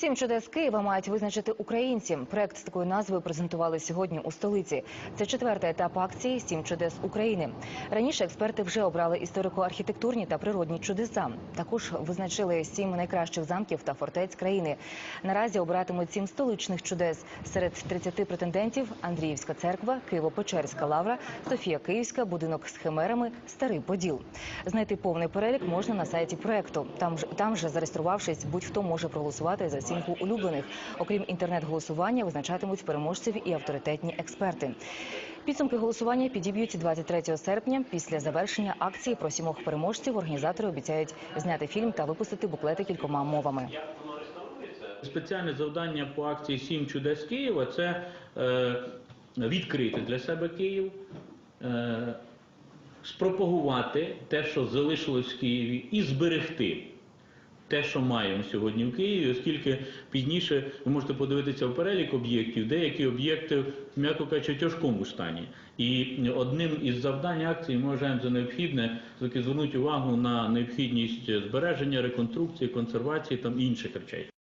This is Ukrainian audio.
Сім чудес Києва мають визначити українці. Проект з такою назвою презентували сьогодні у столиці. Це четвертий етап акції Сім чудес України. Раніше експерти вже обрали історико-архітектурні та природні чудеса. Також визначили сім найкращих замків та фортець країни. Наразі обиратимуть сім столичних чудес. Серед 30 претендентів Андріївська церква, Києво-Печерська лавра, Софія Київська, будинок з химерами, Старий Поділ. Знайти повний перелік можна на сайті проекту. Там ж там же зареєструвавшись, будь-хто може проголосувати за сімку улюблених. Окрім інтернет-голосування, визначатимуть переможців і авторитетні експерти. Підсумки голосування підіб'ють 23 серпня. Після завершення акції про сімох переможців організатори обіцяють зняти фільм та випустити буклети кількома мовами. Спеціальне завдання по акції Сім чудес Києва це е, відкрити для себе Київ, е, спропагувати те, що залишилось в Києві, і зберегти те, що маємо сьогодні в Києві, оскільки пізніше ви можете подивитися в перелік об'єктів, деякі об'єкти, м'яко кажучи, в тяжкому стані. І одним із завдань акції ми вважаємо за необхідне звернути увагу на необхідність збереження, реконструкції, консервації та інших речей.